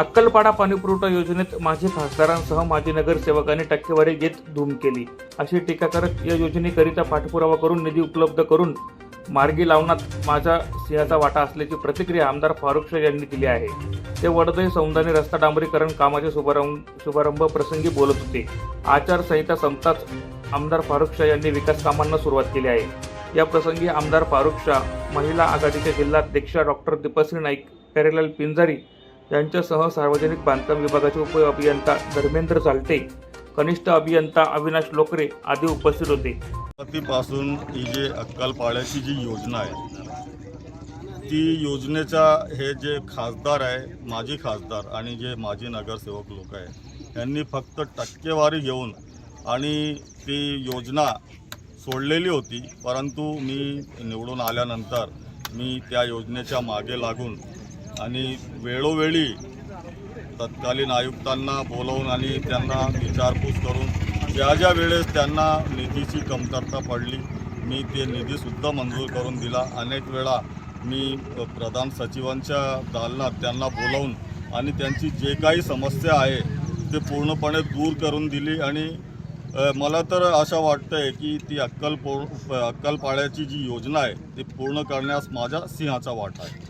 अक्कलपाडा पाणीपुरवठा योजनेत माजी खासदारांसह माजी नगरसेवकांनी टक्केवारी घेत धूम केली. अशी टीका करत या योजनेकरिता पाठपुरावा करून निधी उपलब्ध करून मार्गी लावण्यात माझा सिंहाचा वाटा असल्याची प्रतिक्रिया आमदार फारुख शाह यांनी दिली आहे. ते वडदय सौंदर्य रस्ता डांबरीकरण कामाचे शुभारंभ शुभारंभ प्रसंगी बोलत होते. आचारसंहिता संपताच आमदार फारुख शाह यांनी विकास कामांना सुरुवात केली आहे. या प्रसंगी आमदार फारुख शाह महिला आघाडीच्या जिल्हाध्यक्षा डॉक्टर दीपश्री नाईक प्यारेलाल पिंजारी यांच्यासह सार्वजनिक बांधकाम विभागाचे उप अभियंता धर्मेंद्र चालते कनिष्ठ अभियंता अविनाश लोकरे आदी उपस्थित होते. पासून ही जी अक्कलपाड्याची जी योजना आहे ती योजनेचा हे जे खासदार आहे माजी खासदार आणि जे माजी नगरसेवक लोक आहे यांनी फक्त टक्केवारी घेऊन आणि ती योजना सोडलेली होती परंतु मी निवडून आल्यानंतर मी त्या योजनेच्या मागे लागून आणि वेळोवेळी तत्कालीन आयुक्तांना बोलवून आणि त्यांना विचारपूस करून ज्या ज्या वेळेस त्यांना निधीची कमतरता पडली मी ते निधीसुद्धा मंजूर करून दिला. अनेक वेळा मी प्रधान सचिवांच्या दालनात त्यांना बोलवून आणि त्यांची जे काही समस्या आहे ते पूर्णपणे दूर करून दिली आणि मला तर असं आहे की ती अक्कल पो अक्कलपाड्याची जी योजना आहे ती पूर्ण करण्यास माझ्या सिंहाचा वाटा आहे.